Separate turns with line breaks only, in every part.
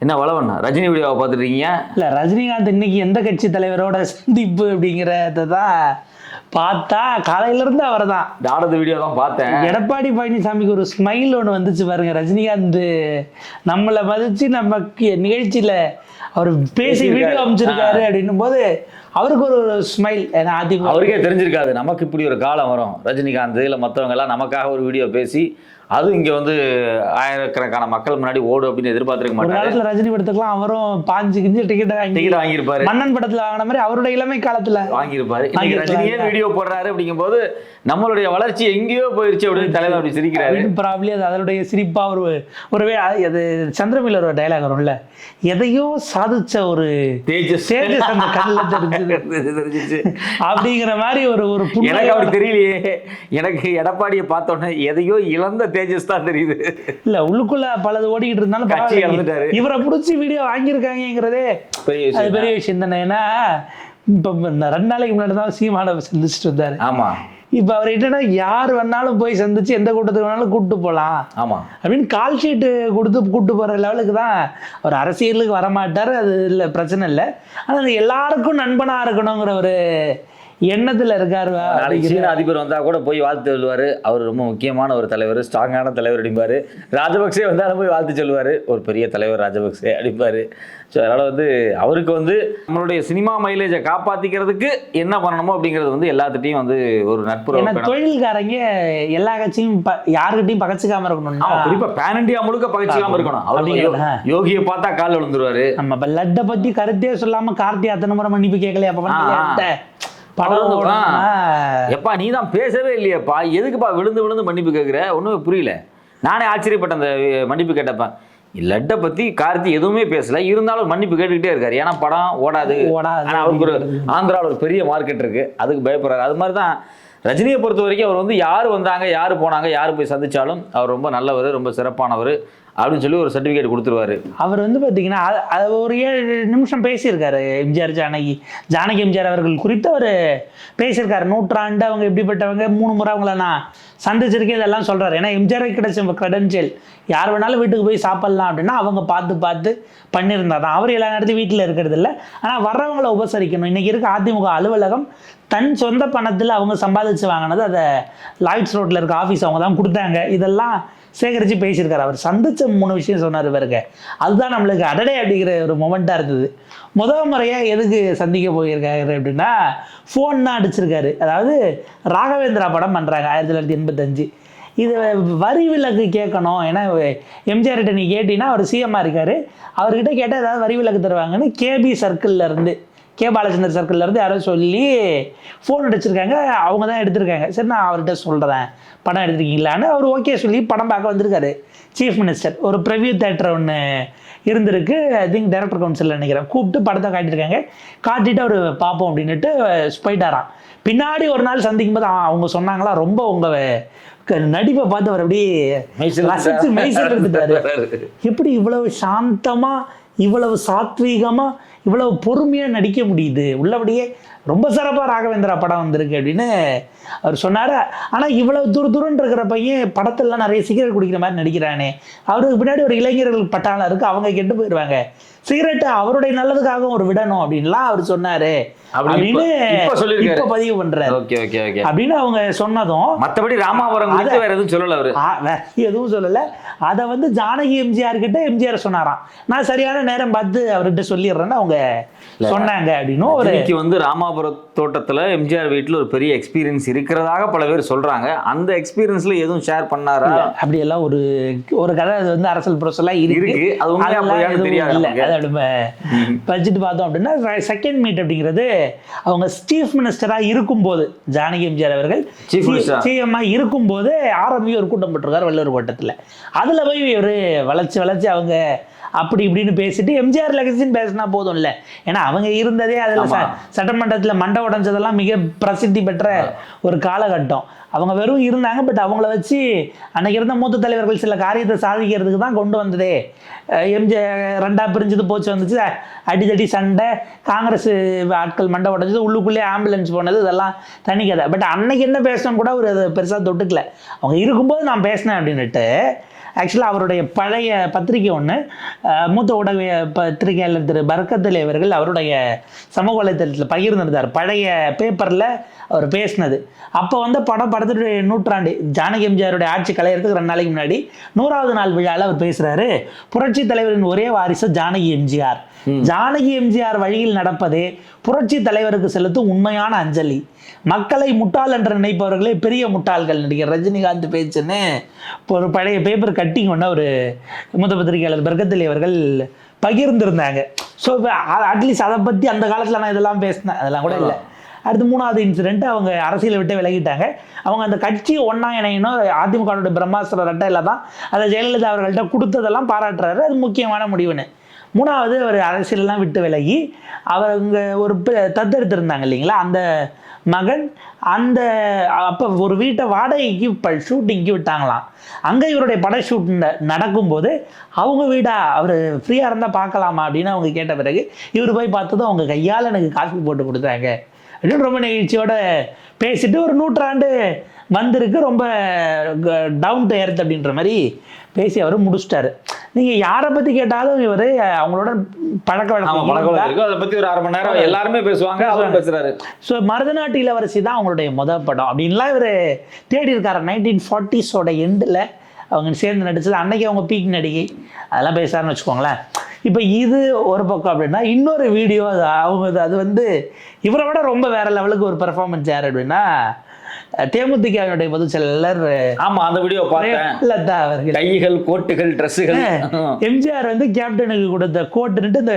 என்ன வளவண்ணா? ரஜினி வீடியோவை பார்த்துருக்கீங்க
இல்லை ரஜினிகாந்த் இன்னைக்கு எந்த கட்சி தலைவரோட சந்திப்பு அப்படிங்கிறத தான் பார்த்தா காலையிலேருந்து அவர் தான்
டாடது வீடியோ தான் பார்த்தேன்.
எடப்பாடி பழனிசாமிக்கு ஒரு ஸ்மைல் ஒன்று வந்துச்சு பாருங்க ரஜினிகாந்த். நம்மளை மதிச்சு நமக்கு நிகழ்ச்சியில் அவர் பேசி வீடியோ அமைச்சிருக்காரு அப்படின்னும் போது அவருக்கு ஒரு ஸ்மைல் ஏன்னா அதிமுக
அவருக்கே தெரிஞ்சிருக்காது நமக்கு இப்படி ஒரு காலம் வரும். ரஜினிகாந்த் இல்லை மற்றவங்க எல்லாம் நமக்காக ஒரு வீடியோ பேசி அதுவும் இங்கே வந்து ஆயிரக்கணக்கான மக்கள் முன்னாடி ஓடும் அப்படின்னு எதிர்பார்த்துருக்க
காலத்துல ரஜினி படத்துக்குலாம் அவரும் பாஞ்சு கிஞ்சு டிக்கெட் வாங்கி
டிக்கெட் வாங்கியிருப்பாரு.
மன்னன் படத்துல வாங்கின மாதிரி அவருடைய இளமை காலத்துல.
வாங்கியிருப்பாரு. இன்னைக்கு. ரஜினியே வீடியோ போடுறாரு அப்படிங்கும்போது நம்மளுடைய வளர்ச்சி எங்கேயோ போயிருச்சு அப்படின்னு தலைவர் அப்படி சிரிக்கிறாரு.
ப்ராப்ளி அது அதனுடைய சிரிப்பா ஒரு ஒருவே அது சந்திரமில்லர் ஒரு டைலாக் வரும்ல. எதையோ சாதிச்ச ஒரு
தேஜஸ்.
தேஜஸ் அந்த கண்ணில்
தெரிஞ்சிச்சு.
அப்படிங்கிற மாதிரி ஒரு ஒரு
எனக்கு அப்படி தெரியலையே. எனக்கு எடப்பாடியை பார்த்த உடனே எதையோ இழந்த தேஜஸ் தான் தெரியுது.
இல்ல உள்ளுக்குள்ள பலது ஓடிக்கிட்டு இருந்தாலும்
கட்சி. இழந்துட்டாரு.
இவரை பிடிச்சி வீடியோ வாங்கியிருக்காங்கிறதே
பெரிய
அது பெரிய விஷயம் தானே. ஏன்னா இப்போ ரெண்டு நாளைக்கு முன்னாடி தான் சீமான சந்திச்சுட்டு வந்தாரு.
ஆமா.
இப்போ அவர் என்னன்னா யார் வேணாலும் போய் சந்திச்சு எந்த கூட்டத்துக்கு வேணாலும் கூப்பிட்டு போகலாம்
ஆமா.
அப்படின்னு கால் ஷீட்டு கொடுத்து கூப்பிட்டு போகிற லெவலுக்கு தான் அவர் அரசியலுக்கு வரமாட்டார். அது இல்லை பிரச்சனை இல்லை. ஆனால் எல்லாருக்கும் நண்பனாக இருக்கணுங்கிற ஒரு எண்ணத்தில் இருக்காரு?
சீன அதிபர் வந்தா கூட போய் வாழ்த்து சொல்லுவாரு. அவர் ரொம்ப முக்கியமான ஒரு தலைவர் ஸ்ட்ராங்கான தலைவர் அடிப்பாரு ராஜபக்சே வந்தாலும் போய் வாழ்த்து சொல்லுவாரு. ஒரு பெரிய தலைவர் ராஜபக்சே அடிப்பாரு ஸோ அதனால வந்து அவருக்கு வந்து நம்மளுடைய சினிமா மைலேஜை காப்பாத்திக்கிறதுக்கு என்ன பண்ணணுமோ அப்படிங்கிறது வந்து எல்லாத்துட்டையும் வந்து ஒரு நட்புறவு.
தொழில்காரங்க எல்லா கட்சியும் யாருக்கிட்டையும் பகச்சிக்காம இருக்கணும்னா
ஆமா குறிப்பா பேன் இண்டியா முழுக்க பகிர்ச்சிக்காம இருக்கணும்.
அப்படிங்கிறதா?
யோகியை பார்த்தா கால் விழுந்துருவாரு.
நம்ம லட்டை பத்தி கருத்தே சொல்லாம கார்த்தி அத்தனை முறை மன்னிப்பு கேட்கலையா அப்ப? படம்
எப்பா நீ தான் பேசவே இல்லையேப்பா. எதுக்குப்பா விழுந்து விழுந்து மன்னிப்பு கேட்குற ஒன்றுமே புரியல. நானே ஆச்சரியப்பட்டேன் அந்த மன்னிப்பு கேட்டப்ப லட்டை பத்தி கார்த்தி எதுவுமே பேசல. இருந்தாலும் மன்னிப்பு கேட்டுக்கிட்டே இருக்காரு. ஏன்னா படம் ஓடாது.
ஓடாது.
ஆனா அவருக்கு ஒரு ஆந்திராவில் ஒரு பெரிய மார்க்கெட் இருக்கு. அதுக்கு பயப்படுறாரு. அது மாதிரி தான் ரஜினியை பொறுத்த வரைக்கும் அவர் வந்து யார் வந்தாங்க யார் போனாங்க யார் போய் சந்திச்சாலும் அவர் ரொம்ப நல்லவர் ரொம்ப சிறப்பானவர். அப்படின்னு சொல்லி ஒரு சர்டிஃபிகேட் கொடுத்துருவாரு.
அவர் வந்து பார்த்தீங்கன்னா ஒரு ஏழு நிமிஷம் பேசியிருக்காரு எம்ஜிஆர் ஜானகி. ஜானகி எம்ஜிஆர் அவர்கள் குறித்து அவர் பேசியிருக்காரு. நூற்றாண்டு அவங்க எப்படிப்பட்டவங்க மூணு முறை அவங்கள நான் சந்திச்சிருக்கேன் இதெல்லாம் சொல்கிறாரு ஏன்னா எம்ஜிஆர் கிடைச்ச கிரெடென்ஷியல் யார் வேணாலும் வீட்டுக்கு போய் சாப்பிட்லாம் அப்படின்னா அவங்க பார்த்து பார்த்து பண்ணியிருந்தா தான் அவர் எல்லா நேரத்தையும் வீட்டில் இருக்கிறது இல்லை. ஆனால் வர்றவங்கள உபசரிக்கணும். இன்னைக்கு இருக்க அதிமுக அலுவலகம் தன் சொந்த பணத்தில் அவங்க சம்பாதிச்சு வாங்கினது அதை லாய்ட்ஸ் ரோட்டில் இருக்க ஆஃபீஸ் அவங்க தான் கொடுத்தாங்க. இதெல்லாம் சேகரித்து பேசியிருக்காரு. அவர் சந்தித்த மூணு விஷயம் சொன்னார் பாருங்க. அதுதான் நம்மளுக்கு அடடே அப்படிங்கிற ஒரு மொமெண்ட்டாக இருந்தது. முதல் முறையாக எதுக்கு சந்திக்க போயிருக்காரு அப்படின்னா ஃபோன் தான் அடிச்சிருக்காரு. அதாவது ராகவேந்திரா படம் பண்ணுறாங்க ஆயிரத்தி தொள்ளாயிரத்தி எண்பத்தஞ்சு இது வரி விலக்கு கேட்கணும். ஏன்னா எம்ஜிஆர்கிட்ட நீ கேட்டீங்கன்னா அவர் சிஎம்மாக இருக்காரு. அவர்கிட்ட கேட்டால் ஏதாவது வரி விலக்கு தருவாங்கன்னு கேபி சர்க்கிளில் இருந்து கே பாலச்சந்தர் சர்க்கிள்ல இருந்து யாரோ சொல்லி ஃபோன் அடிச்சிருக்காங்க. அவங்க தான் எடுத்திருக்காங்க. சரி நான் அவர்கிட்ட சொல்கிறேன் படம் எடுத்திருக்கீங்களான்னு அவர் ஓகே சொல்லி படம் பார்க்க வந்திருக்காரு. சீஃப் மினிஸ்டர் ஒரு ப்ரிவ்யூ தேட்டர் ஒன்று இருந்திருக்கு. ஐ திங்க் டைரக்டர் கவுன்சிலில் நினைக்கிறேன். கூப்பிட்டு படத்தை காட்டியிருக்காங்க. காட்டிட்டு அவர் பார்ப்போம் அப்படின்னுட்டு போயிட்டாராம். பின்னாடி ஒரு நாள் சந்திக்கும் போது அவங்க சொன்னாங்களா? ரொம்ப உங்கள் நடிப்பை பார்த்து அவர் அப்படியே ரசிச்சு மெய்சில் எடுத்துட்டாரு. எப்படி இவ்வளவு சாந்தமா இவ்வளவு சாத்வீகமா இவ்வளவு பொறுமையா நடிக்க முடியுது. உள்ளபடியே ரொம்ப சிறப்பா ராகவேந்திரா படம் வந்திருக்கு அப்படின்னு அவர் சொன்னாரு. ஆனா இவ்வளவு துரு துருன்னு இருக்கிற பையன் படத்துலலாம் நிறைய சிகரெட் குடிக்கிற மாதிரி நடிக்கிறானே. அவருக்கு பின்னாடி ஒரு இளைஞர்கள் பட்டாளம் இருக்கு அவங்க கெட்டு போயிடுவாங்க சிகரெட்டை அவருடைய நல்லதுக்காகவும் ஒரு விடணும் அப்படின்லாம் அவர் சொன்னாரு.
அப்படி
அப்படின்னு
இப்ப- இப்ப சொல்லியிருக்காரு.
இப்ப பதிவு பண்றாரு.
Okay okay okay.
அப்படின்னு அவங்க சொன்னதும்
மத்தபடி குறித்து வேற எதுவும் சொல்லல அவரு.
எதுவும் சொல்லல. அதை வந்து ஜானகி எம்ஜிஆர் கிட்ட எம்ஜிஆர் சொன்னாராம். நான் சரியான நேரம் பார்த்து அவர்கிட்ட சொல்லிடுறேன்னு அவங்க சொன்னாங்க அப்படின்னு ஒரு
مہابھارت தோட்டத்துல எம்ஜிஆர் வீட்டுல ஒரு பெரிய எக்ஸ்பீரியன்ஸ் இருக்கிறதாக பல பேர் சொல்றாங்க. அந்த எக்ஸ்பீரியன்ஸ்ல எதுவும் ஷேர் பண்ணாரா?
அப்படியெல்லாம் ஒரு ஒரு கதை அது வந்து அரசல் புரசலா இருக்கு.
அது தெரியாது
இல்ல. அதை நம்ம பார்த்தோம் அப்படின்னா செகண்ட் மீட் அப்படிங்கிறது அவங்க சீஃப் மினிஸ்டரா இருக்கும்போது ஜானகி எம்ஜிஆர் அவர்கள்
Chief Minister.
சிஎம்மா இருக்கும்போது ஆரம்பி ஒரு கூட்டம் போட்டிருக்காரு வள்ளுவர் கோட்டத்தில். அதில் போய் இவர் வளைச்சு வளைச்சு அவங்க அப்படி இப்படின்னு பேசிட்டு எம்ஜிஆர் லெகசின்னு பேசினா போதும் இல்லை ஏன்னா அவங்க இருந்ததே அதில். சட்டமன்றத்தில் மண்டை உடைஞ்சதெல்லாம் மிக பிரசித்தி பெற்ற ஒரு காலகட்டம். அவங்க வெறும் இருந்தாங்க பட் அவங்கள வச்சு அன்னைக்கு இருந்த மூத்த தலைவர்கள் சில காரியத்தை சாதிக்கிறதுக்கு தான் கொண்டு வந்ததே. எம்ஜிஆர் ரெண்டா பிரிஞ்சது போச்சு வந்துச்சு. அடிதடி சண்டை காங்கிரஸ் ஆட்கள் மண்டை உடைஞ்சது உள்ளுக்குள்ளே ஆம்புலன்ஸ் போனது இதெல்லாம் தனி கதை. பட் அன்னைக்கு என்ன பேசணும் கூட அதை பெருசாக தொட்டுக்கல. அவங்க இருக்கும்போது நான் பேசினேன் அப்படின்னுட்டு ஆக்சுவலாக அவருடைய பழைய பத்திரிகை ஒன்று மூத்த ஊடக பத்திரிகையாளர் திரு. பரக்கத்தலி அவர்கள் அவருடைய சமூக வலைத்தளத்தில் பகிர்ந்திருந்தார். பழைய பேப்பரில் அவர் பேசினது. அப்போ வந்து படம் படத்துடைய நூற்றாண்டு ஜானகி எம்ஜிஆருடைய ஆட்சி கலையறதுக்கு ரெண்டு நாளைக்கு முன்னாடி நூறாவது நாள் விழாவில் அவர் பேசுகிறாரு புரட்சி தலைவரின் ஒரே வாரிசு ஜானகி எம்ஜிஆர். ஜானகி எம்ஜிஆர் வழியில் நடப்பதே புரட்சி தலைவருக்கு செலுத்தும் உண்மையான அஞ்சலி. மக்களை முட்டாள் என்று நினைப்பவர்களே பெரிய முட்டாள்கள் நடிகர் ரஜினிகாந்த் பேச்சுன்னு இப்போ ஒரு பழைய பேப்பர் கட்டிங் ஒன்று ஒரு மூத்த பத்திரிகையாளர் பெர்கத்தலி அவர்கள் பகிர்ந்திருந்தாங்க. ஸோ அட்லீஸ்ட் அதை பற்றி அந்த காலத்தில் நான் இதெல்லாம் பேசினேன். அதெல்லாம் கூட இல்லை. அடுத்து மூணாவது இன்சிடென்ட் அவங்க அரசியலை விட்டு விலகிட்டாங்க. அவங்க அந்த கட்சி ஒன்றா இணையணும் அதிமுகவுடைய பிரம்மாஸ்திர ரெட்டையில் தான் அதை ஜெயலலிதா அவர்கள்ட்ட கொடுத்ததெல்லாம் பாராட்டுறாரு. அது முக்கியமான முடிவுன்னு. மூணாவது அவர் அரசியலெல்லாம் விட்டு விலகி அவங்க ஒரு தத்தெடுத்திருந்தாங்க இல்லைங்களா? அந்த மகன் அந்த அப்போ ஒரு வீட்டை வாடகைக்கு ப ஷூட்டிங்க்கு விட்டாங்களாம். அங்கே இவருடைய பட ஷூட் நடக்கும்போது அவங்க வீடா அவர் ஃப்ரீயாக இருந்தால் பார்க்கலாமா அப்படின்னு அவங்க கேட்ட பிறகு இவர் போய் பார்த்ததும் அவங்க கையால் எனக்கு காஃபி போட்டு கொடுத்தாங்க. அப்படின்னு ரொம்ப நெகிழ்ச்சியோட பேசிட்டு ஒரு நூற்றாண்டு வந்திருக்கு ரொம்ப டவுன் டு எர்த் அப்படின்ற மாதிரி பேசி அவர் முடிச்சிட்டாரு. நீங்கள் யாரை பற்றி கேட்டாலும் இவர் அவங்களோட பழக்க வழக்கம்
அதை பத்தி ஒரு அரை மணி நேரம் எல்லாருமே பேசுவாங்க அவரும் பேசுறாரு.
ஸோ மருதநாட்டு இளவரசி தான் அவங்களுடைய முத படம். அப்படின்லாம் இவர் தேடி இருக்காரு. நைன்டீன் ஃபார்ட்டிஸோட எண்டில் அவங்க சேர்ந்து நடிச்சது. அன்னைக்கு அவங்க பீக் நடிகை. அதெல்லாம் பேசுறாருன்னு வச்சுக்கோங்களேன். இப்போ இது ஒரு பக்கம் அப்படின்னா இன்னொரு வீடியோ அது அவங்க அது வந்து இவரை விட ரொம்ப வேற லெவலுக்கு ஒரு பெர்ஃபார்மன்ஸ் யார் அப்படின்னா தேமுதிகவினுடைய பொதுச் செயலாளர்
ஆமா அந்த வீடியோ பார்த்தேன்.
அவர்கள்.
கைகள் கோட்டுகள் ட்ரெஸ்ஸுகள்
எம்ஜிஆர் வந்து கேப்டனுக்கு கொடுத்த கோட்டுன்ட்டு இந்த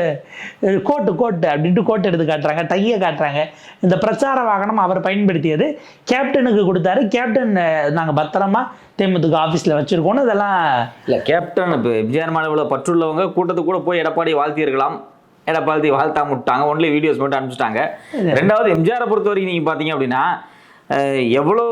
கோட்டு கோட்டு அப்படின்ட்டு கோட்டு எடுத்து காட்டுறாங்க டையை காட்டுறாங்க. இந்த பிரச்சார வாகனம் அவர் பயன்படுத்தியது. கேப்டனுக்கு கொடுத்தாரு. கேப்டன் அஹ், நாங்க பத்திரமா தேமுதிக ஆஃபீஸில் வச்சிருக்கோம்னு இதெல்லாம்
இல்ல கேப்டன் இப்போ எம்ஜிஆர் இவ்வளவு பற்றுள்ளவங்க கூட்டத்துக்கு கூட போய் எடப்பாடி வாழ்த்தியிருக்கலாம். எடப்பாடி வாழ்த்தாம விட்டாங்க. ஒன்லி வீடியோஸ் மட்டும் அனுப்பிச்சிட்டாங்க. ரெண்டாவது எம்ஜிஆரை பொறுத்த வரைக்கும் நீங்க பாத்தீங்க அப்படின்னா எவ்வளோ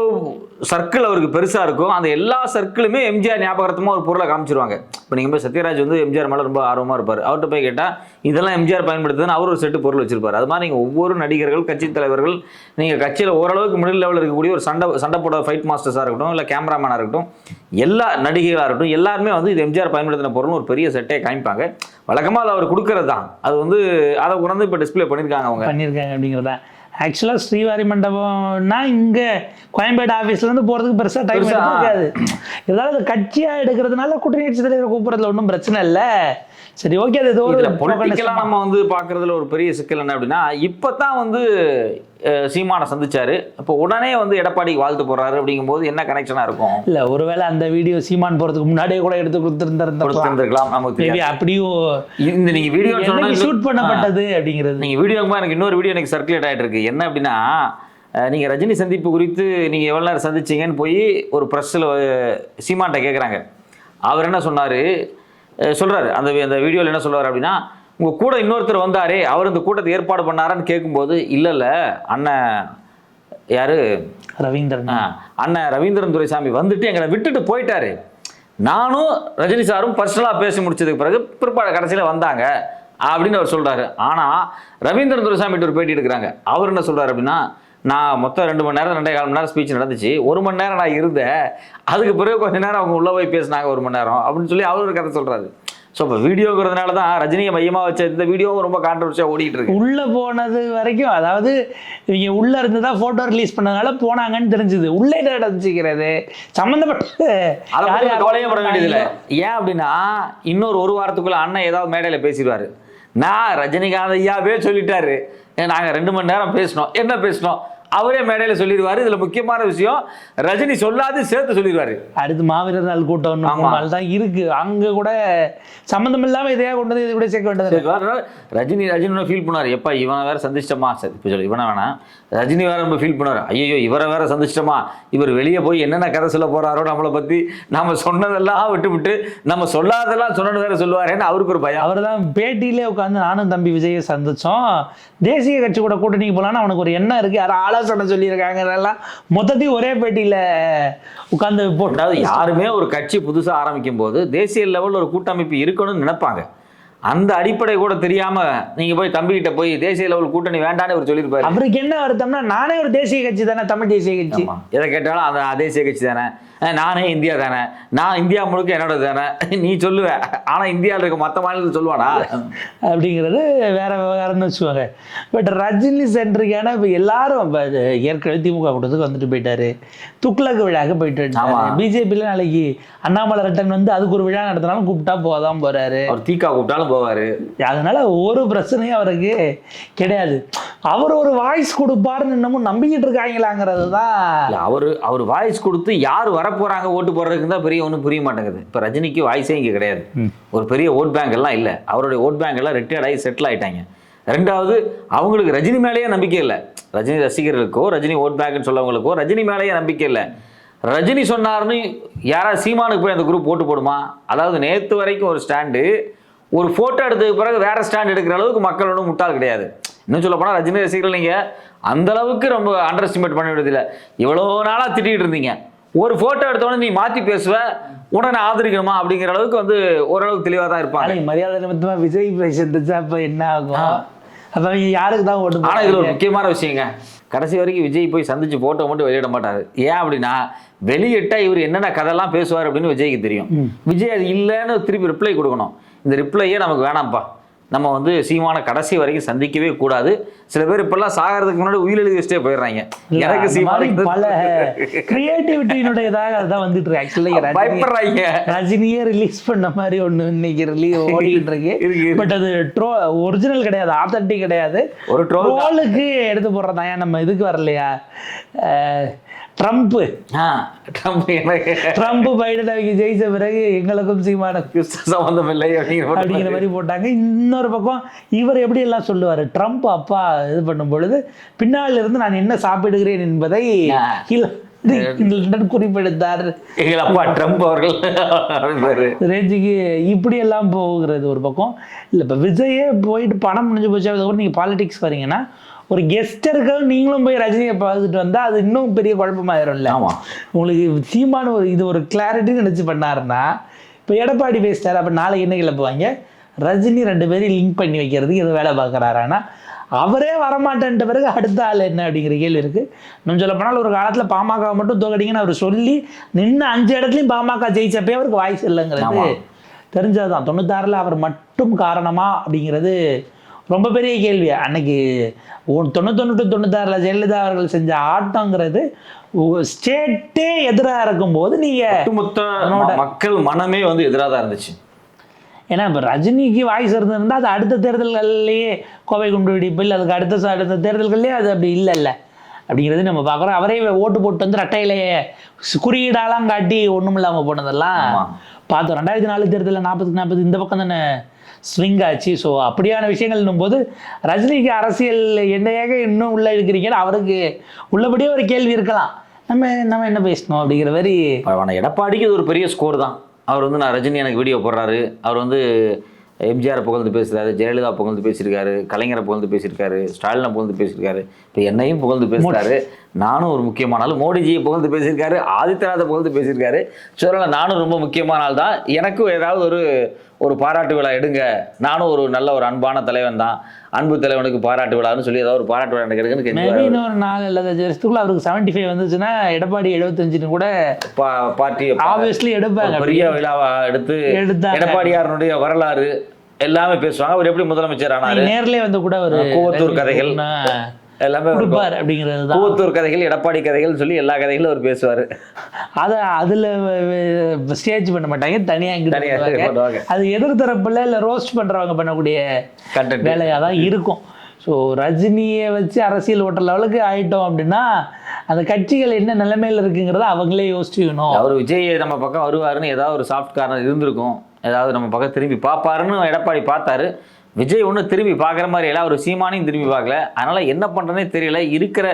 சர்க்கிள் அவருக்கு பெருசாக இருக்கும் அந்த எல்லா சர்க்கிளுமே எம்ஜிஆர் ஞாபகத்தமாக ஒரு பொருளை காமிச்சிருவாங்க. இப்போ நீங்கள் போய் சத்யராஜ் வந்து எம்ஜிஆர் மேலே ரொம்ப ஆர்வமாக இருப்பார். அவர்கிட்ட போய் கேட்டால் இதெல்லாம் எம்ஜிஆர் பயன்படுத்துதுன்னு அவர் ஒரு செட்டு பொருள் வச்சிருப்பார். அது மாதிரி நீங்கள் ஒவ்வொரு நடிகர்கள் கட்சி தலைவர்கள் நீங்கள் கட்சியில் ஓரளவுக்கு மிடில் லெவலில் இருக்கக்கூடிய ஒரு சண்டை சண்டை போட ஃபைட் மாஸ்டர்ஸாக இருக்கட்டும் இல்லை கேமராமேனாக இருக்கட்டும் எல்லா நடிகைகளாக இருக்கட்டும் எல்லாருமே வந்து இது எம்ஜிஆர் பயன்படுத்தின பொருள்னு ஒரு பெரிய செட்டே காமிப்பாங்க. வழக்கமாக அது அவர் கொடுக்கறது தான் அது வந்து அதை உணர்ந்து இப்போ டிஸ்ப்ளே பண்ணியிருக்காங்க அவங்க.
பண்ணியிருக்காங்க அப்படிங்கிறத ஆக்சுவலாக ஸ்ரீவாரி மண்டபம்னா இங்கே கோயம்பேடு ஆஃபீஸ்லேருந்து போகிறதுக்கு பெருசாக டைம். இருக்காது ஏதாவது கட்சியாக எடுக்கிறதுனால குடிநீர் தலைவர் கூப்பிட்றதுல ஒன்றும் பிரச்சனை இல்லை. சரி ஓகே அது ஏதோ
நம்ம வந்து பார்க்குறதுல ஒரு பெரிய சிக்கல் என்ன அப்படின்னா இப்போ தான் வந்து சீமானை சந்திச்சாரு. இப்போ உடனே வந்து எடப்பாடிக்கு வாழ்த்து போடுறாரு அப்படிங்கும்போது என்ன கனெக்ஷனாக இருக்கும்?
இல்லை ஒருவேளை அந்த வீடியோ சீமான் போகிறதுக்கு முன்னாடியே கூட எடுத்து
கொடுத்துருந்துருக்கலாம் நமக்கு.
அப்படியும்
இந்த நீங்கள் வீடியோ
ஷூட் பண்ணப்பட்டது அப்படிங்கிறது.
நீங்கள் வீடியோக்குமா எனக்கு இன்னொரு வீடியோ எனக்கு சர்க்குலேட் ஆகிட்டு இருக்கு என்ன அப்படின்னா நீங்க ரஜினி சந்திப்பு குறித்து நீங்க எவ்வளவு நேரம் சந்திச்சீங்கன்னு போய் ஒரு ப்ரெஸ்ஸில் சீமான்ட்ட கேட்குறாங்க அவர் என்ன சொன்னாரு? அஹ், சொல்றாரு. அந்த அந்த வீடியோவில் என்ன சொல்றாரு அப்படின்னா உங்க கூட இன்னொருத்தர் வந்தாரே அவர் இந்த கூட்டத்தை ஏற்பாடு பண்ணாரான்னு கேட்கும்போது இல்ல இல்ல அண்ணன் யாரு?
ரவீந்திரன்.
அண்ணன் ரவீந்திரன் துரைசாமி வந்துட்டு எங்களை விட்டுட்டு போயிட்டாரு. நானும் ரஜினி சாரும் பர்சனலாக பேசி முடிச்சதுக்கு பிறகு பிற்பாடு கடைசியில் வந்தாங்க அப்படின்னு அவர் சொல்றாரு. ஆனால் ரவீந்திரன் துரைசாமி ஒரு பேட்டி எடுக்கிறாங்க. அவர் என்ன சொல்றாரு அப்படின்னா நான் மொத்தம் ரெண்டு மணி நேரம் ரெண்டே கால் மணி நேரம் ஸ்பீச் நடந்துச்சு. ஒரு மணி நேரம் நான் இருந்தேன். அதுக்கு பிறகு கொஞ்ச நேரம் அவங்க உள்ள போய் பேசினாங்க ஒரு மணி நேரம் அப்படின்னு சொல்லி அவர் ஒரு கதை சொல்றாரு. ஸோ இப்போ வீடியோங்கிறதுனால தான் ரஜினியை மையமாக வச்ச இந்த வீடியோவும் ரொம்ப கான்ட்ரவர்சியாக ஓடிட்டு இருக்கு
உள்ள போனது வரைக்கும் அதாவது இவங்க உள்ள இருந்து தான் போட்டோ ரிலீஸ் பண்ணதுனால போனாங்கன்னு தெரிஞ்சுது. உள்ளே நடந்துச்சுக்கிறது சம்மந்தப்பட்ட
அதை
யார்
பத்தி
யார்
கவலையே பட வேண்டியதில்லை. ஏன் அப்படின்னா இன்னொரு ஒரு வாரத்துக்குள்ள அண்ணன் ஏதாவது மேடையில் பேசிடுவாரு. நான் ரஜினிகாந்த் ஐயாவே சொல்லிட்டாரு. ஏன் நாங்க ரெண்டு மணி நேரம் பேசினோம். என்ன பேசினோம்? அவரே மேடையில் சொல்லிடுவாரு. இதுல முக்கியமான விஷயம் ரஜினி சொல்லாது சேர்த்து சொல்லிடுவாரு.
அடுத்து மாவீரர் நாள் கூட்டம். நாள் தான் இருக்கு. அங்க கூட சம்மந்தம் இல்லாம இதையா கொண்டு வந்து இது கூட சேர்க்க வேண்டியது
ரஜினி ரஜினி ஃபீல் பண்ணாரு எப்பா இவனை வேற சந்திச்சிட்டமா? சரி இப்போ சொல்லு இவனை வேணாம் ரஜினி வேற ரொம்ப ஃபீல் பண்ணாரு ஐயோ இவரை வேற சந்திச்சிட்டமா? இவர் வெளியே போய் என்னென்ன கதை சொல்ல போறாரோ நம்மளை பத்தி நம்ம சொன்னதெல்லாம் விட்டு விட்டு நம்ம சொல்லாததெல்லாம் சொன்னது வேற சொல்லுவாரேன்னு அவருக்கு ஒரு பயம்.
அவர் தான் பேட்டியிலே உட்காந்து நானும் தம்பி விஜயை சந்திச்சோம். தேசிய கட்சி கூட கூட்டணிக்கு போகலான்னு அவனுக்கு ஒரு எண்ணம் இருக்கு. யாரும் ஆலோசனை சொல்லியிருக்காங்க. இதெல்லாம் மொத்தத்தையும் ஒரே பேட்டியில உட்காந்து போட்டு
அதாவது யாருமே ஒரு கட்சி புதுசா ஆரம்பிக்கும் போது தேசிய லெவலில் ஒரு கூட்டமைப்பு இருக்கணும்னு நினைப்பாங்க. அந்த அடிப்படை கூட தெரியாம நீங்க போய் தம்பிக்கிட்ட போய் தேசிய லெவல் கூட்டணி வேண்டான்னு அவர் சொல்லியிருப்பாரு.
அவருக்கு என்ன வருத்தம்னா நானே ஒரு தேசிய கட்சி தானே தமிழ் தேசிய கட்சி.
எதை கேட்டாலும் அந்த தேசிய கட்சி தானே. நானே இந்தியா தானே. நான் இந்தியா முழுக்க என்னோட தானே. நீ சொல்லுவ. ஆனா இந்தியாவில் இருக்க மற்ற மாநிலத்தில் சொல்லுவானா?
அப்படிங்கிறது வேற விவகாரம்னு வச்சுக்கோங்க. பட் ரஜினி சென்ட்ரிக்கான இப்போ எல்லாரும் ஏற்கனவே திமுக கூட்டத்துக்கு வந்துட்டு போயிட்டாரு. துக்ளக் விழாக்கு போயிட்டு. பிஜேபியில் நாளைக்கு அண்ணாமலை ரிட்டன் வந்து அதுக்கு ஒரு விழா நடத்தினாலும் கூப்பிட்டா போதான் போறாரு.
அவர் தீக்கா கூப்பிட்டாலும் போவாரு.
அதனால ஒரு பிரச்சனையும் அவருக்கு கிடையாது. அவர் ஒரு வாய்ஸ் கொடுப்பாருன்னு இன்னமும் நம்பிக்கிட்டு இருக்காங்களாங்கிறது தான்
அவரு அவர் வாய்ஸ் கொடுத்து யார் வரப்போறாங்க ஓட்டு போடுறதுக்கு தான் பெரிய ஒன்றும் புரிய மாட்டேங்குது. இப்போ ரஜினிக்கு வாய்ஸே இங்கே கிடையாது. ஒரு பெரிய ஓட் பேங்க் எல்லாம் இல்லை. அவருடைய ஓட் பேங்க் எல்லாம் ரிட்டையர்ட் ஆகி செட்டில் ஆயிட்டாங்க. ரெண்டாவது அவங்களுக்கு ரஜினி மேலேயே நம்பிக்கை இல்லை. ரஜினி ரசிகர்களுக்கோ ரஜினி ஓட் பேங்க்னு சொல்லவங்களுக்கோ ரஜினி மேலேயே நம்பிக்கை இல்லை. ரஜினி சொன்னார்னு யாராவது சீமானுக்கு போய் அந்த குரூப் ஓட்டு போடுமா? அதாவது நேற்று வரைக்கும் ஒரு ஸ்டாண்டு ஒரு ஃபோட்டோ எடுத்ததுக்கு பிறகு வேற ஸ்டாண்ட் எடுக்கிற அளவுக்கு மக்கள் ஒன்றும் முட்டாள் கிடையாது. இன்னும் சொல்ல போனால் ரஜினி ரசிகர்கள் நீங்கள் அந்த அளவுக்கு ரொம்ப அண்டர் எஸ்டிமேட் பண்ண வேண்டியதில்லை. இவ்வளோ நாளாக திட்டிகிட்டு இருந்தீங்க. ஒரு ஃபோட்டோ எடுத்தோடனே நீ மாற்றி பேசுவ உடனே ஆதரிக்கணுமா அப்படிங்கிற அளவுக்கு வந்து ஓரளவுக்கு தெளிவாக தான் இருப்பாங்க.
மரியாதை நிமித்தமா விஜய் போய் சென்றுச்சா அப்ப என்ன ஆகும்? அப்ப யாருக்கு தான் ஓட்டு
ஆனால் இதில் ஒரு? முக்கியமான விஷயங்க. கடைசி வரைக்கும் விஜய் போய் சந்திச்சு போட்டோ மட்டும் வெளியிட மாட்டாரு. ஏன் அப்படின்னா வெளியிட்டா இவர் என்னென்ன கதையெல்லாம் பேசுவார் அப்படின்னு விஜய்க்கு தெரியும். விஜய் அது இல்லைன்னு திருப்பி ரிப்ளை கொடுக்கணும். இந்த ரிப்ளையே நமக்கு வேணாம்ப்பா. நம்ம வந்து சீமான கடைசி வரைக்கும் சந்திக்கவே கூடாது. சில பேர் இப்பெல்லாம் சாகிறதுக்கு முன்னாடி உயிர் எழுதி வச்சுட்டே போயிடுறாங்க. எனக்கு சீமான
பல கிரியேட்டிவிட்டியினுடையதாக அதுதான் வந்துட்டு இருக்கு. ஆக்சுவலி
பயப்படுறாங்க.
ரஜினியே ரிலீஸ் பண்ண மாதிரி ஒண்ணு இன்னைக்கு ரிலீஸ் ஓடிக்கிட்டு இருக்கு. பட் அது ட்ரோ ஒரிஜினல் கிடையாது ஆத்தன்டிக் கிடையாது.
ஒரு.
ட்ரோலுக்கு எடுத்து போடுறதா? நம்ம இதுக்கு வரலையா? ட்ரம்ப்
ஆ, ட்ரம்ப் எனக்கு
ட்ரம்ப் பைடன் அவங்க ஜெயிச்ச பிறகு எங்களுக்கும் சீமான
சம்பந்தம் இல்லை அப்படிங்கிற
மாதிரி. போட்டாங்க. இன்னொரு பக்கம் இவர் எப்படி எல்லாம் சொல்லுவார்? ட்ரம்ப் அப்பா இது பண்ணும் பொழுது பின்னால் இருந்து நான் என்ன சாப்பிடுகிறேன் என்பதை குறிப்பெடுத்தார்.
எங்கள் அப்பா ட்ரம்ப் அவர்கள்.
ரேஞ்சுக்கு இப்படி எல்லாம் போகிறது ஒரு பக்கம். இல்லை இப்போ விஜயே போயிட்டு பணம் முடிஞ்சு போச்சு. அதுக்கப்புறம் நீங்கள் பாலிடிக்ஸ் வரீங்கன்னா ஒரு கெஸ்டருக்காக நீங்களும் போய் ரஜினியை பார்த்துட்டு வந்தால் அது இன்னும் பெரிய குழப்பமாயிரும்ல.
ஆமா.
உங்களுக்கு சீமான ஒரு இது ஒரு கிளாரிட்டி நினச்சி பண்ணாருன்னா இப்போ எடப்பாடி பேசிட்டார் அப்போ நாளைக்கு என்ன கிளப்புவாங்க? ரஜினி ரெண்டு பேரையும் லிங்க் பண்ணி வைக்கிறதுக்கு எதுவும் வேலை பார்க்குறாரானா அவரே வரமாட்டேன்ட்ட பிறகு அடுத்த ஆள் என்ன அப்படிங்கிற கேள்வி இருக்குது இன்னும் சொல்ல போனால் ஒரு காலத்தில் பாமக மட்டும் தோக்கடிங்கன்னு அவர் சொல்லி நின்று அஞ்சு இடத்துலையும் பாமக ஜெயிச்சப்பே அவருக்கு வாய்ஸ் இல்லைங்கிறது. தெரிஞ்சதுதான். தொண்ணூத்தாறில் அவர் மட்டும் காரணமா அப்படிங்கிறது ரொம்ப பெரிய கேள்வி. அன்னைக்கு தொண்ணூத்தொன்று தொண்ணூத்தாறில் ஜெயலலிதா அவர்கள் செஞ்ச ஆட்டங்கிறது ஸ்டேட்டே எதிராக இருக்கும்போது நீங்கள்
மக்கள் மனமே வந்து எதிராக தான் இருந்துச்சு.
ஏன்னா இப்போ ரஜினிக்கு வாய்ஸ் இருந்திருந்தா அது அடுத்த தேர்தல்கள்லேயே கோவை குண்டு வெடிப்பில் அதுக்கு அடுத்த அடுத்த தேர்தல்கள்லேயே அது அப்படி இல்லைல்ல. அப்படிங்கிறது நம்ம பார்க்குறோம் அவரே ஓட்டு போட்டு வந்து ரெட்டையிலேயே குறியீடாலாம் காட்டி ஒன்றும் இல்லாமல் போனதெல்லாம். பார்த்தோம். ரெண்டாயிரத்தி நாலு தேர்தலில் நாற்பதுக்கு நாற்பது இந்த பக்கம் தானே ஸ்விங் ஆச்சு. ஸோ அப்படியான விஷயங்கள்னும் போது ரஜினிக்கு அரசியல் என்னையாக இன்னும் உள்ள இருக்கிறீங்கன்னு அவருக்கு உள்ளபடியே ஒரு கேள்வி இருக்கலாம். நம்ம நம்ம என்ன பேசணும் அப்படிங்கிற மாதிரி.
ஆனால் எடப்பாடிக்கு இது ஒரு பெரிய ஸ்கோர் தான். அவர் வந்து நான் ரஜினி எனக்கு வீடியோ போடுறாரு. அவர் வந்து எம்ஜிஆர் புகழ்ந்து பேசுறாரு ஜெயலலிதா புகழ்ந்து பேசியிருக்காரு கலைஞரை புகழ்ந்து பேசியிருக்காரு ஸ்டாலினை புகழ்ந்து பேசியிருக்காரு. இப்போ என்னையும் புகழ்ந்து பேசுறாரு. நானும் ஒரு முக்கியமான ஆள். மோடிஜியை புகழ்ந்து பேசியிருக்காரு ஆதித்யநாத்தை புகழ்ந்து பேசியிருக்காரு. சொல்லலாம் நானும் ரொம்ப முக்கியமான ஆள் தான். எனக்கும் ஏதாவது ஒரு ஒரு பாராட்டு விழா எடுங்க. நானும் ஒரு நல்ல ஒரு அன்பான தலைவன் தான். அன்பு தலைவனுக்கு பாராட்டு விழான்னு சொல்லி ஏதாவது ஒரு பாராட்டு விழா எனக்கு கெஞ்சுவாரு.
இன்னொரு நாலு அல்லது வருஷத்துக்குள்ள அவருக்கு செவன்டி ஃபைவ் வந்துச்சுன்னா எடப்பாடி எழுபத்தஞ்சுன்னு கூட
பா- பார்ட்டி
ஆப்வியஸ்லி எடுப்பாங்க.
பெரிய விழாவா எடுத்து. எடப்பாடியாரனுடைய வரலாறு எல்லாமே பேசுவாங்க. அவர் எப்படி முதலமைச்சர் ஆனாரு?
நேர்லயே வந்து கூட ஒரு
கூவத்தூர் கதைகள். எல்லாமே.
கொடுப்பார் அப்படிங்கிறது தான்
கூவத்தூர் கதைகள் எடப்பாடி கதைகள் சொல்லி எல்லா கதைகளும் அவர் பேசுவாரு
அதை அதுல ஸ்டேஜ் பண்ண மாட்டாங்க தனியா இங்கிட்டு
தனியா
பண்ணுவாங்க.
பண்ணுவாங்க.
அது எதிர்த்தரப்புல இல்ல ரோஸ்ட் பண்றவங்க பண்ணக்கூடிய
கண்டென்ட்
வேலையா தான் இருக்கும் ஸோ ரஜினியை வச்சு அரசியல் ஓட்டுற லெவலுக்கு ஆயிட்டோம் அப்படின்னா அந்த கட்சிகள் என்ன நிலைமையில இருக்குங்கிறத அவங்களே யோசிச்சுக்கணும்
அவர் விஜய் நம்ம பக்கம் வருவாருன்னு ஏதாவது ஒரு சாஃப்ட் கார்னர் இருந்திருக்கும் ஏதாவது நம்ம பக்கம் திரும்பி பார்ப்பாருன்னு எடப்பாடி பார்த்தாரு விஜய் ஒன்றும் திரும்பி பார்க்குற மாதிரி இல்லை அவர் சீமானையும் திரும்பி பார்க்கல. அதனால என்ன பண்ணுறதுனே தெரியல. இருக்கிற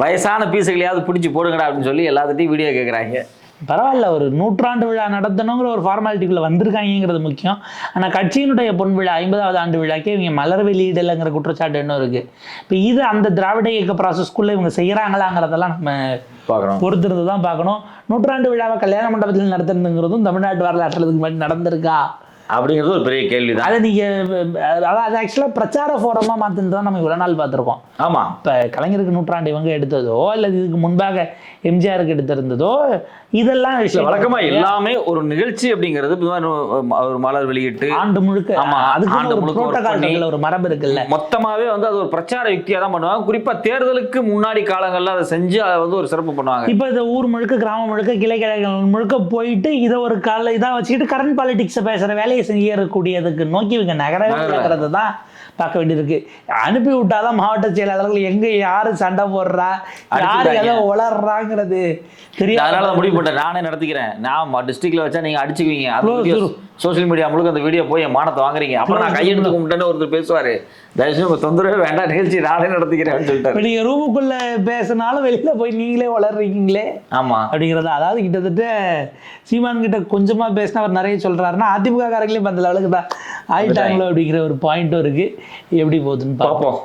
வயசான பீஸுகளையாவது பிடிச்சி போடுங்கடா அப்படின்னு சொல்லி எல்லாத்துட்டையும் வீடியோ கேட்குறாங்க
பரவாயில்ல ஒரு நூற்றாண்டு விழா நடத்தணுங்கிற ஒரு ஃபார்மாலிட்டிக்குள்ள வந்திருக்காங்கிறது முக்கியம். ஆனா கட்சியினுடைய பொன் விழா ஐம்பதாவது ஆண்டு விழாக்கே இவங்க மலர் வெளியிடலைங்கிற குற்றச்சாட்டு இன்னும் இருக்கு. இப்போ இது அந்த திராவிட இயக்க ப்ராசஸ்க்குள்ள இவங்க செய்கிறாங்களாங்கிறதெல்லாம் நம்ம
பார்க்குறோம்
பொறுத்திருந்து தான் பார்க்கணும். நூற்றாண்டு விழாவை கல்யாண மண்டபத்தில் நடத்துறதுங்கிறதும் தமிழ்நாட்டு வரலாற்றில் இதுக்கு முன்னாடி நடந்திருக்கா?
அப்படிங்கிறது ஒரு பெரிய கேள்விதான்.
அதை நீங்க அதாவது அது ஆக்சுவலாக பிரச்சார ஃபோரமா மாத்தின்னு தான் நம்ம இவ்வளவு நாள் பார்த்திருக்கோம்.
ஆமா.
இப்போ கலைஞருக்கு நூற்றாண்டு இவங்க எடுத்ததோ அல்லது இதுக்கு முன்பாக எம்ஜிஆருக்கு எடுத்திருந்ததோ இதெல்லாம் விஷயம்
வழக்கமா எல்லாமே ஒரு நிகழ்ச்சி அப்படிங்கிறது ஒரு மலர் வெளியிட்டு
ஆண்டு முழுக்க.
ஆமா,
அதுக்கு
ஆண்டு
ஒரு
முழுக்க
ஒரு மரபு இருக்குல்ல.
மொத்தமாவே வந்து அது ஒரு பிரச்சார யுக்தியா தான் பண்ணுவாங்க. குறிப்பா தேர்தலுக்கு முன்னாடி காலங்கள்ல அதை செஞ்சு அதை வந்து ஒரு சிறப்பு பண்ணுவாங்க.
இப்போ இந்த ஊர் முழுக்க கிராமம் முழுக்க கிளை கிளைகள் முழுக்க போயிட்டு இதை ஒரு கால இதாக வச்சுக்கிட்டு கரண்ட் பாலிடிக்ஸை பேசுகிற வேலையை செய்யக்கூடியதுக்கு நோக்கி இவங்க. நகரத்தை தான் பார்க்க வேண்டியிருக்கு. அனுப்பி விட்டாதான் மாவட்ட செயலாளர்கள் எங்க யாரு சண்டை போடுறா யாரு. எதை உளர்றாங்கிறது தெரியாது
அதனால தான் முடிவு பண்ணிட்டேன் நானே நடத்திக்கிறேன். நான் டிஸ்ட்ரிக்ட்ல வச்சா நீங்க அடிச்சுக்குவீங்க. சோஷியல் மீடியா முழுக்க அந்த வீடியோ போய் என் மானத்தை வாங்குறீங்க. அப்புறம் நான் கையெடுத்து கும்பிட்டேன்னு ஒருத்தர் பேசுவாரு. தயவுசெய்து உங்க தொந்தரவே வேண்டாம். நிகழ்ச்சி நானே நடத்திக்கிறேன்னு சொல்லிட்டாரு.
இப்போ நீங்கள் ரூமுக்குள்ள பேசினாலும் வெளியில போய் நீங்களே வளர்றீங்களே
ஆமா.
அப்படிங்கிறது? அதாவது கிட்டத்தட்ட சீமான் கிட்ட கொஞ்சமா பேசினா அவர் நிறைய சொல்றாருன்னா அதிமுக காரங்களே அந்த லெவலுக்கு தான். ஆயிட்டாங்களோ அப்படிங்கிற ஒரு பாயிண்ட்டும் இருக்கு. எப்படி போகுதுன்னு
பார்ப்போம்.